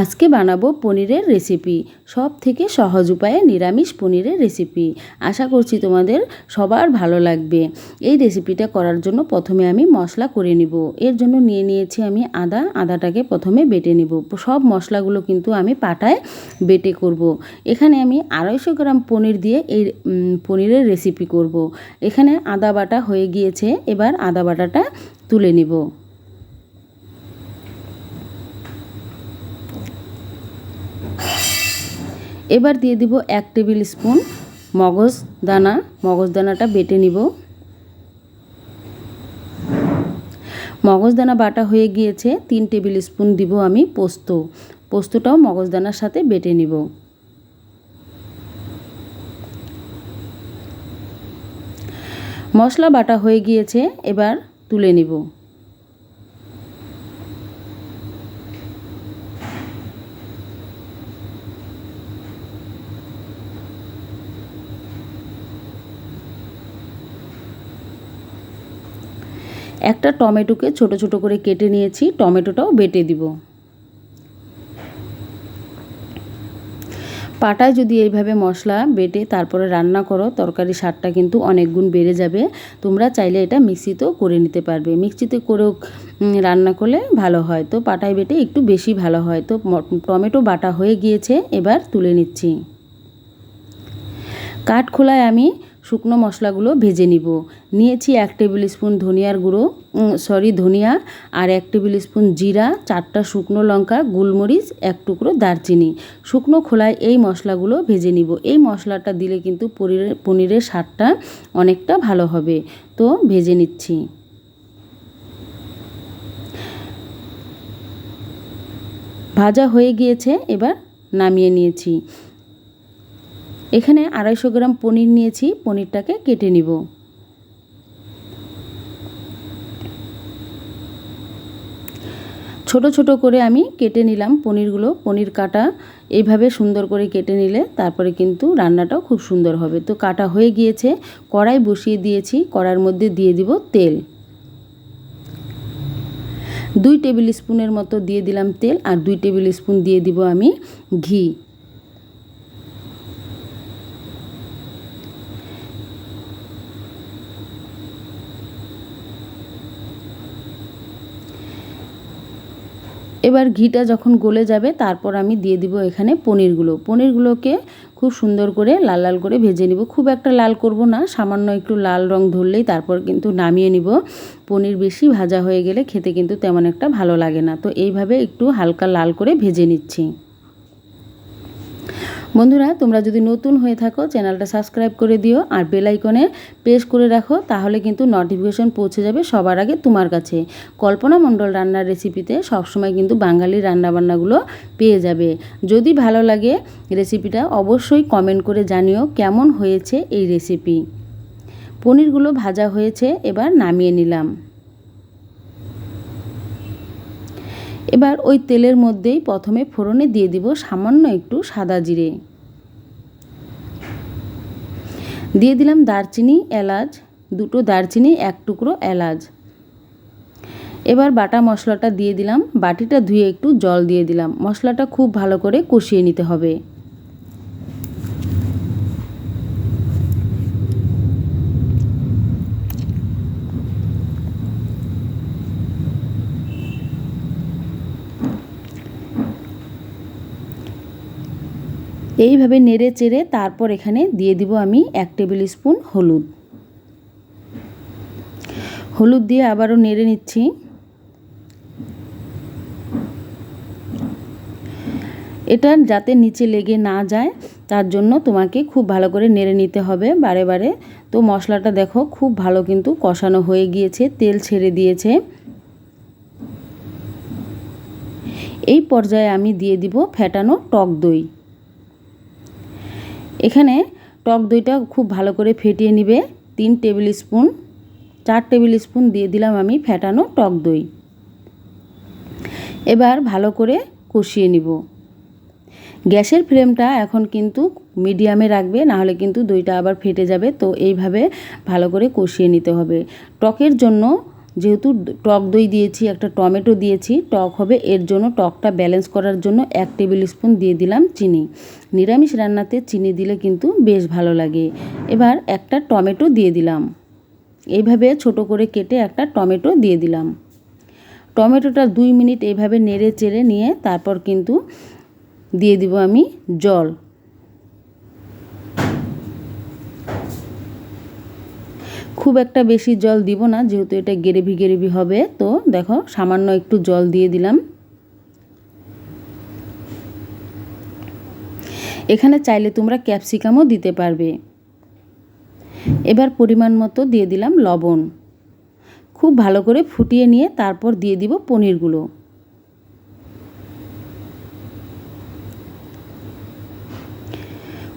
আজকে বানাবো পনিরের রেসিপি সব থেকে সহজ উপায়ে নিরামিষ পনিরের রেসিপি আশা করছি তোমাদের সবার ভালো লাগবে। এই রেসিপিটা করার জন্য প্রথমে আমি মশলা করে নিব। এর জন্য নিয়ে নিয়েছি আমি আদা। আদাটাকে প্রথমে বেটে নিব। সব মশলাগুলো কিন্তু আমি পাটায় বেটে করব। এখানে আমি আড়াইশো গ্রাম পনির দিয়ে এই পনিরের রেসিপি করব। এখানে আদা বাটা হয়ে গিয়েছে। এবার আদা বাটাটা তুলে নিব। এবার দিয়ে দিব এক টেবিল স্পুন মগজ দানা। মগজ দানাটা বেটে নিব। মগজ দানা বাটা হয়ে গিয়েছে, তিন টেবিল স্পুন দিব আমি পোস্ত। পোস্তটাও মগজ দানার সাথে বেটে নিব। মশলা বাটা হয়ে গিয়েছে, এবার তুলে নিব। একটা টমেটোকে ছোট ছোট করে কেটে নিয়েছি, টমেটোটাও বেটে দিব। পাটায় যদি এইভাবে মশলা বেটে তারপরে রান্না করো তরকারি স্বাদটা কিন্তু অনেক গুণ বেড়ে যাবে। তোমরা চাইলে এটা মিক্সিতেও করে নিতে পারবে। মিক্সিতে করেও রান্না করলে ভালো হয়। তো পাটায় বেটে একটু বেশি ভালো হয়। তো টমেটো বাটা হয়ে গিয়েছে, এবার তুলে নিচ্ছি। কাঠখোলায় আমি শুকনো মশলাগুলো ভেজে নিব। নিয়েছি এক টেবিল স্পুন ধনিয়ার গুঁড়ো সরি ধনিয়া আর এক টেবিল স্পুন জিরা, চারটা শুকনো লঙ্কা, গোলমরিচ, এক টুকরো দারচিনি। শুকনো খোলায় এই মশলাগুলো ভেজে নিব। এই মশলাটা দিলে কিন্তু পনিরের পনিরের স্বাদটা অনেকটা ভালো হবে। তো ভেজে নিচ্ছি। ভাজা হয়ে গিয়েছে, এবার নামিয়ে নিয়েছি। এখানে আড়াইশো গ্রাম পনির নিয়েছি, পনিরটাকে কেটে নিব। ছোট ছোট করে আমি কেটে নিলাম পনিরগুলো, পনির কাটা এইভাবে সুন্দর করে কেটে নিলে তারপরে কিন্তু রান্নাটাও খুব সুন্দর হবে। তো কাটা হয়ে গিয়েছে, কড়াই বসিয়ে দিয়েছি, কড়ার মধ্যে দিয়ে দিব তেল। দুই টেবিল স্পুনের মতো দিয়ে দিলাম তেল আর দুই টেবিল স্পুন দিয়ে দিব আমি ঘি। এবার ঘিটা যখন গলে যাবে, তারপর আমি দিয়ে দিব এখানে পনিরগুলো। পনিরগুলোকে খুব সুন্দর করে লাল লাল করে ভেজে নিব। খুব একটা লাল করব না, সামান্য একটু লাল রং ধরলেই তারপর কিন্তু নামিয়ে নিব। পনির বেশি ভাজা হয়ে গেলে খেতে কিন্তু তেমন একটা ভালো লাগে না। তো এইভাবে একটু হালকা লাল করে ভেজে নিচ্ছি। বন্ধুরা, তোমরা যদি নতুন হয়ে থাকো, চ্যানেলটা সাবস্ক্রাইব করে দিও আর বেল আইকনে প্রেস করে রাখো, তাহলে কিন্তু নোটিফিকেশন পৌঁছে যাবে সবার আগে তোমার কাছে। কল্পনা মণ্ডল রান্নার রেসিপিতে সবসময় কিন্তু বাঙালি রান্নাবান্নাগুলো পেয়ে যাবে। যদি ভালো লাগে রেসিপিটা অবশ্যই কমেন্ট করে জানিও কেমন হয়েছে এই রেসিপি পনিরগুলো ভাজা হয়েছে, এবার নামিয়ে নিলাম। এবার ওই তেলের মধ্যেই প্রথমে ফোড়নে দিয়ে দিব সামান্য একটু সাদা জিরে। দিয়ে দিলাম দারচিনি, এলাচ, দুটো দারচিনি, এক টুকরো এলাচ। এবার বাটা মশলাটা দিয়ে দিলাম, বাটিটা ধুয়ে একটু জল দিয়ে দিলাম। মশলাটা খুব ভালো করে কষিয়ে নিতে হবে। এইভাবে নেড়ে চেড়ে তারপর এখানে দিয়ে দিব আমি এক টেবিল স্পুন হলুদ। হলুদ দিয়ে আবারও নেড়ে নিচ্ছি। এটা যাতে নিচে লেগে না যায়, তার জন্য তোমাকে খুব ভালো করে নেড়ে নিতে হবে বারে বারে। তো মশলাটা দেখো খুব ভালো কিন্তু কষানো হয়ে গিয়েছে, তেল ছেড়ে দিয়েছে। এই পর্যায়ে আমি দিয়ে দিব ফ্যাটানো টক দই। এখানে টক দইটা খুব ভালো করে ফেটিয়ে নিবে। তিন টেবিল স্পুন, চার টেবিল স্পুন দিয়ে দিলাম আমি ফেটানো টক দই। এবার ভালো করে কষিয়ে নিব। গ্যাসের ফ্লেমটা এখন কিন্তু মিডিয়ামে রাখবে, নাহলে কিন্তু দইটা আবার ফেটে যাবে। তো এইভাবে ভালো করে কষিয়ে নিতে হবে। টকের জন্য যেহেতু টক দই দিয়েছি, একটা টমেটো দিয়েছি, টক হবে, এর জন্য টকটা ব্যালেন্স করার জন্য এক টেবিল স্পুন দিয়ে দিলাম চিনি। নিরামিষ রান্নাতে চিনি দিলে কিন্তু বেশ ভালো লাগে। এবার একটা টমেটো দিয়ে দিলাম। এইভাবে ছোট করে কেটে একটা টমেটো দিয়ে দিলাম। টমেটোটা দুই মিনিট এইভাবে নেড়ে চেড়ে নিয়ে তারপর কিন্তু দিয়ে দিব আমি জল। খুব একটা বেশি জল দিব না, যেহেতু এটা গেরেভি গেরেভি হবে, তো দেখো সামান্য একটু জল দিয়ে দিলাম। এখানে চাইলে তোমরা ক্যাপসিকামও দিতে পারবে। এবার পরিমাণ মতো দিয়ে দিলাম লবণ। খুব ভালো করে ফুটিয়ে নিয়ে তারপর দিয়ে দিব পনিরগুলো।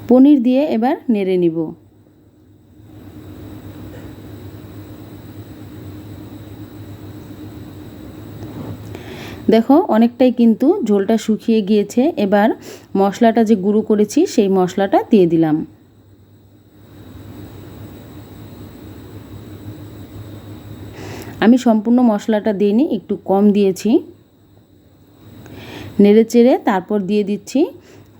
পনির দিয়ে এবার নেড়ে নিব। দেখো, অনেকটাই কিন্তু ঝোলটা শুকিয়ে গিয়েছে। এবার মশলাটা যে গুঁড়ো করেছি, সেই মশলাটা দিয়ে দিলাম। আমি সম্পূর্ণ মশলাটা দিইনি, একটু কম দিয়েছি। নেড়ে চেড়ে তারপর দিয়ে দিচ্ছি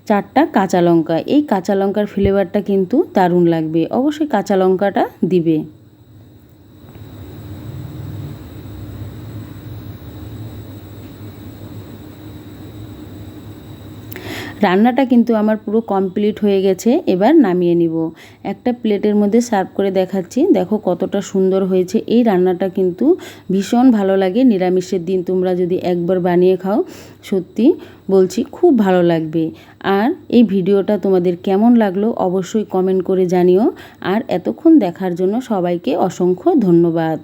চারটা কাঁচা লঙ্কা। এই কাঁচা লঙ্কার ফ্লেভারটা কিন্তু দারুণ লাগবে। অবশ্যই কাঁচা লঙ্কাটা দিবে। রান্নাটা কিন্তু আমার পুরো কমপ্লিট হয়ে গেছে, এবার নামিয়ে নিব। একটা প্লেটের মধ্যে সার্ভ করে দেখাচ্ছি। দেখো কতটা সুন্দর হয়েছে। এই রান্নাটা কিন্তু ভীষণ ভালো লাগে। নিরামিষের দিন তোমরা যদি একবার বানিয়ে খাও, সত্যি বলছি খুব ভালো লাগবে। আর এই ভিডিওটা তোমাদের কেমন লাগল অবশ্যই কমেন্ট করে জানিও। আর এতক্ষণ দেখার জন্য সবাইকে অসংখ্য ধন্যবাদ।